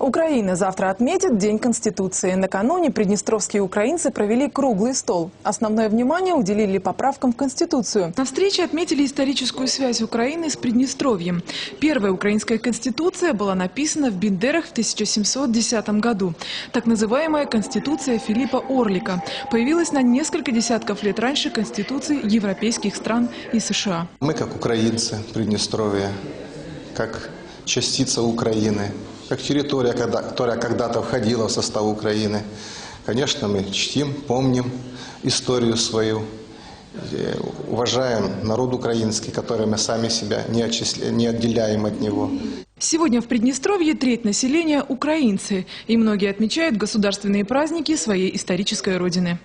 Украина завтра отметит День Конституции. Накануне приднестровские украинцы провели круглый стол. Основное внимание уделили поправкам в Конституцию. На встрече отметили историческую связь Украины с Приднестровьем. Первая украинская конституция была написана в Бендерах в 1710 году. Так называемая Конституция Филиппа Орлика появилась на несколько десятков лет раньше Конституций европейских стран и США. Мы, как украинцы Приднестровья, как частица Украины, как территория, которая когда-то входила в состав Украины, конечно, мы чтим, помним историю свою, э, уважаем народ украинский, который мы сами себя не, отчисля- не отделяем от него. Сегодня в Приднестровье треть населения – украинцы. И многие отмечают государственные праздники своей исторической родины.